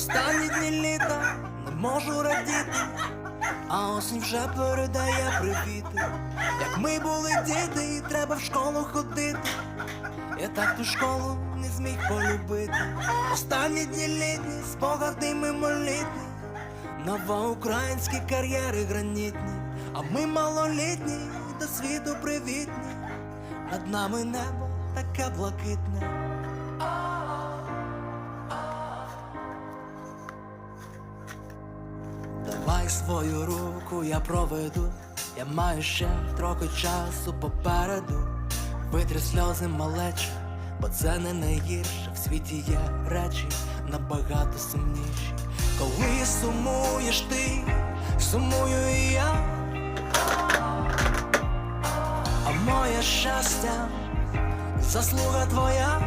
Останні дні літа не можу радіти, а осінь вже передає привіти. Як ми були діти, і треба в школу ходити. Я так ту школу не зміг полюбити. Останні дні літні, спогади мимолітні, новоукраїнські кар'єри гранітні, а ми малолітні, до світу привітні. Над нами небо таке блакитне. Свою руку я проведу, я маю ще трохи часу попереду. Витри сльози малече, бо це не найгірше. В світі є речі набагато сумніші. Коли сумуєш ти, сумую і я. А моє щастя, заслуга твоя.